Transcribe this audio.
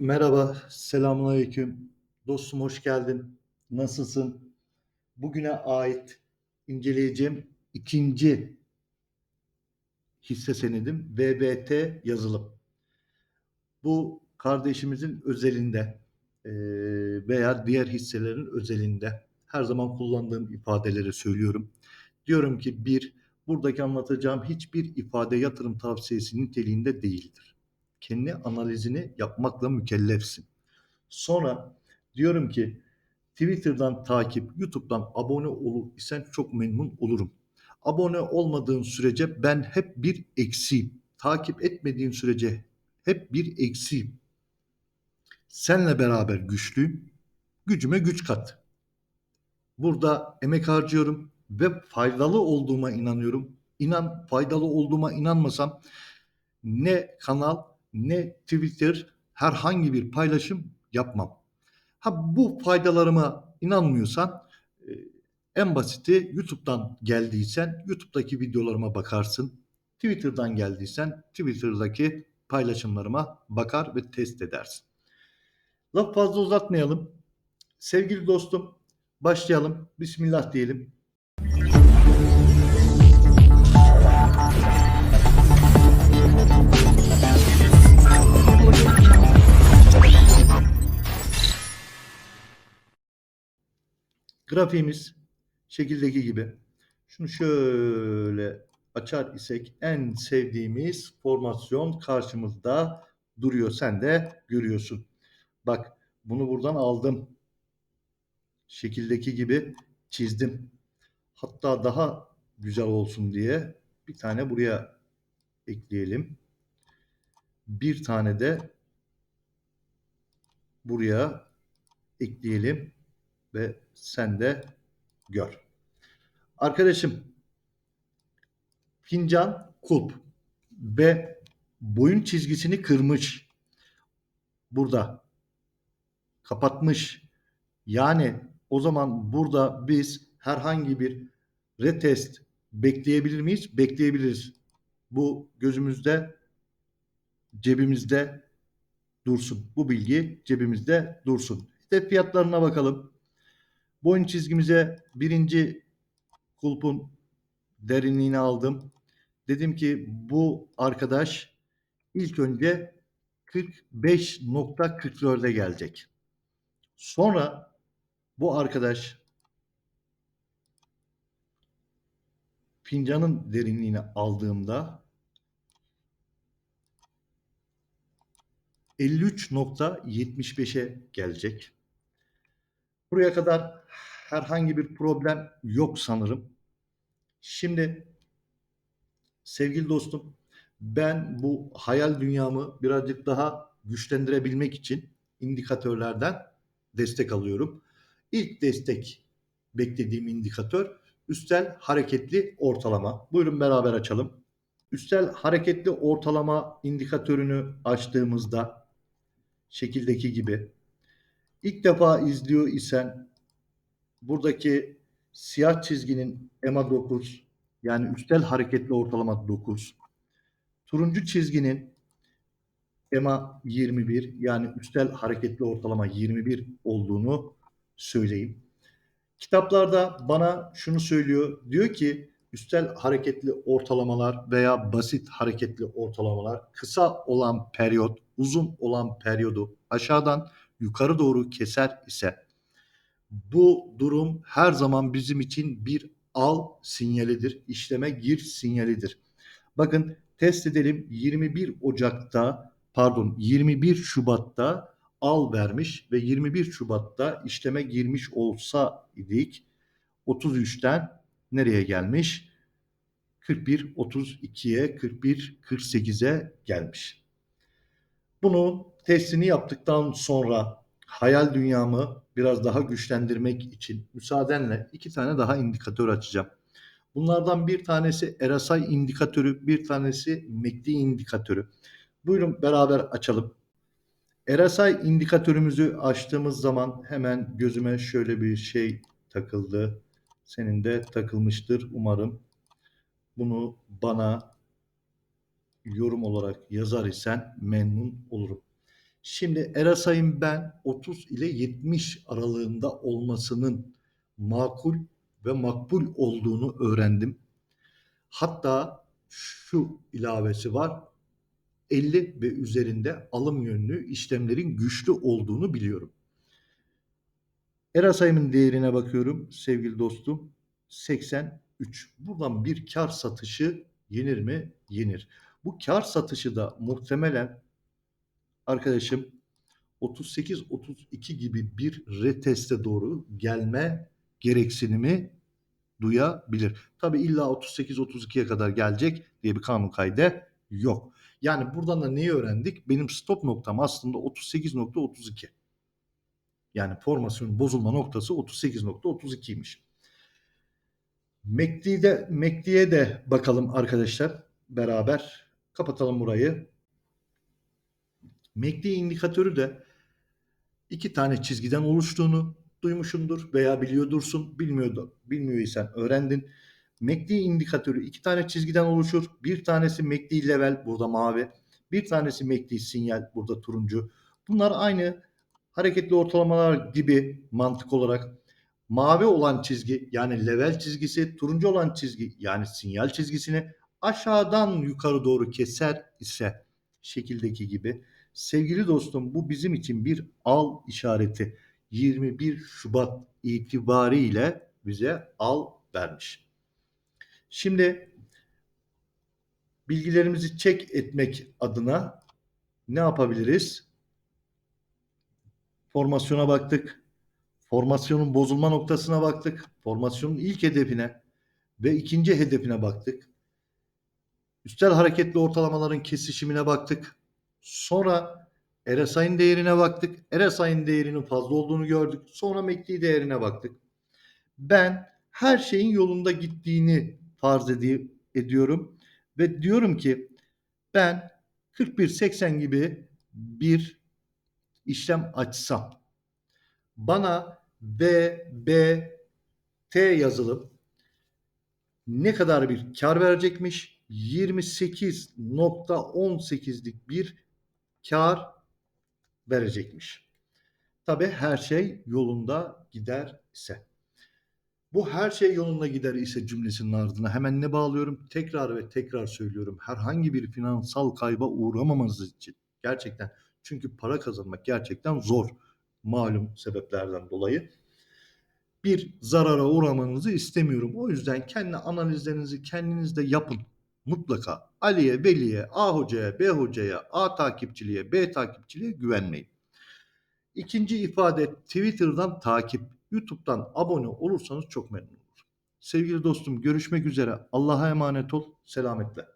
Merhaba, selamünaleyküm. Dostum hoş geldin. Nasılsın? Bugüne ait inceleyeceğim ikinci hisse senedim VBT yazılım. Bu kardeşimizin özelinde veya diğer hisselerin özelinde her zaman kullandığım ifadeleri söylüyorum. Diyorum ki bir, buradaki anlatacağım hiçbir ifade yatırım tavsiyesi niteliğinde değildir. Kendi analizini yapmakla mükellefsin. Sonra diyorum ki Twitter'dan takip, YouTube'dan abone olur isen çok memnun olurum. Abone olmadığın sürece ben hep bir eksiğim. Takip etmediğin sürece hep bir eksiğim. Senle beraber güçlüyüm. Gücüme güç kat. Burada emek harcıyorum ve faydalı olduğuma inanıyorum. İnan faydalı olduğuma inanmasam ne kanal ne Twitter herhangi bir paylaşım yapmam. Ha bu faydalarıma inanmıyorsan e, en basiti YouTube'dan geldiysen YouTube'daki videolarıma bakarsın. Twitter'dan geldiysen Twitter'daki paylaşımlarıma bakar ve test edersin. Laf fazla uzatmayalım. Sevgili dostum başlayalım. Bismillah diyelim. Grafiğimiz şekildeki gibi. Şunu şöyle açar isek en sevdiğimiz formasyon karşımızda duruyor. Sen de görüyorsun. Bak bunu buradan aldım. Şekildeki gibi çizdim. Hatta daha güzel olsun diye bir tane buraya ekleyelim. Bir tane de buraya ekleyelim ve sen de gör. Arkadaşım fincan kulp ve boyun çizgisini kırmış. Burada kapatmış. Yani o zaman burada biz herhangi bir retest bekleyebilir miyiz? Bekleyebiliriz. Bu gözümüzde cebimizde dursun. Bu bilgi cebimizde dursun. İşte fiyatlarına bakalım. Boyun çizgimize birinci kulpun derinliğini aldım. Dedim ki bu arkadaş ilk önce 45.44'e gelecek. Sonra bu arkadaş fincanın derinliğini aldığımda 53.75'e gelecek. Buraya kadar herhangi bir problem yok sanırım. Şimdi sevgili dostum ben bu hayal dünyamı birazcık daha güçlendirebilmek için indikatörlerden destek alıyorum. İlk destek beklediğim indikatör üstel hareketli ortalama. Buyurun beraber açalım. Üstel hareketli ortalama indikatörünü açtığımızda şekildeki gibi ilk defa izliyor isen buradaki siyah çizginin EMA 9 yani üstel hareketli ortalama 9. Turuncu çizginin EMA 21 yani üstel hareketli ortalama 21 olduğunu söyleyeyim. Kitaplarda bana şunu söylüyor. Diyor ki üstel hareketli ortalamalar veya basit hareketli ortalamalar kısa olan periyot, uzun olan periyodu aşağıdan yukarı doğru keser ise bu durum her zaman bizim için bir al sinyalidir. İşleme gir sinyalidir. Bakın test edelim 21 Ocak'ta pardon 21 Şubat'ta al vermiş ve 21 Şubat'ta işleme girmiş olsa idik 33'ten nereye gelmiş? 41 32'ye 41 48'e gelmiş. Bunun testini yaptıktan sonra hayal dünyamı biraz daha güçlendirmek için müsaadenle iki tane daha indikatör açacağım. Bunlardan bir tanesi RSI indikatörü, bir tanesi MACD indikatörü. Buyurun beraber açalım. RSI indikatörümüzü açtığımız zaman hemen gözüme şöyle bir şey takıldı. Senin de takılmıştır umarım. Bunu bana yorum olarak yazar isen memnun olurum. Şimdi Erasay'ın ben 30 ile 70 aralığında olmasının makul ve makbul olduğunu öğrendim. Hatta şu ilavesi var. 50 ve üzerinde alım yönlü işlemlerin güçlü olduğunu biliyorum. Erasay'ın değerine bakıyorum sevgili dostum. 83. Buradan bir kar satışı yenir mi? Yenir. Bu kar satışı da muhtemelen arkadaşım 38-32 gibi bir reteste doğru gelme gereksinimi duyabilir. Tabi illa 38-32'ye kadar gelecek diye bir kanun kaydı yok. Yani buradan da neyi öğrendik? Benim stop noktam aslında 38.32. Yani formasyonun bozulma noktası 38.32'ymiş. MACD'de, MACD'ye de bakalım arkadaşlar beraber. Kapatalım burayı. MACD indikatörü de iki tane çizgiden oluştuğunu duymuşumdur veya biliyordursun. Bilmiyordu, bilmiyorsan öğrendin. MACD indikatörü iki tane çizgiden oluşur. Bir tanesi MACD level burada mavi. Bir tanesi MACD sinyal burada turuncu. Bunlar aynı hareketli ortalamalar gibi mantık olarak mavi olan çizgi yani level çizgisi, turuncu olan çizgi yani sinyal çizgisini aşağıdan yukarı doğru keser ise şekildeki gibi sevgili dostum bu bizim için bir al işareti. 21 Şubat itibariyle bize al vermiş. Şimdi bilgilerimizi çek etmek adına ne yapabiliriz? Formasyona baktık. Formasyonun bozulma noktasına baktık. Formasyonun ilk hedefine ve ikinci hedefine baktık. Üstel hareketli ortalamaların kesişimine baktık. Sonra RSI'nin değerine baktık. RSI'nin değerinin fazla olduğunu gördük. Sonra MACD değerine baktık. Ben her şeyin yolunda gittiğini farz edi- ediyorum ve diyorum ki ben 41.80 gibi bir işlem açsam bana B, B, T yazılıp ne kadar bir kar verecekmiş? 28.18'lik bir kar verecekmiş. Tabi her şey yolunda gider ise. Bu her şey yolunda gider ise cümlesinin ardına hemen ne bağlıyorum? Tekrar ve tekrar söylüyorum. Herhangi bir finansal kayba uğramamanız için. Gerçekten. Çünkü para kazanmak gerçekten zor. Malum sebeplerden dolayı. Bir zarara uğramanızı istemiyorum. O yüzden kendi analizlerinizi kendinizde yapın. Mutlaka Ali'ye, Veli'ye, A hocaya, B hocaya, A takipçiliğe, B takipçiliğe güvenmeyin. İkinci ifade Twitter'dan takip, YouTube'dan abone olursanız çok memnun olurum. Sevgili dostum görüşmek üzere. Allah'a emanet ol. Selametle.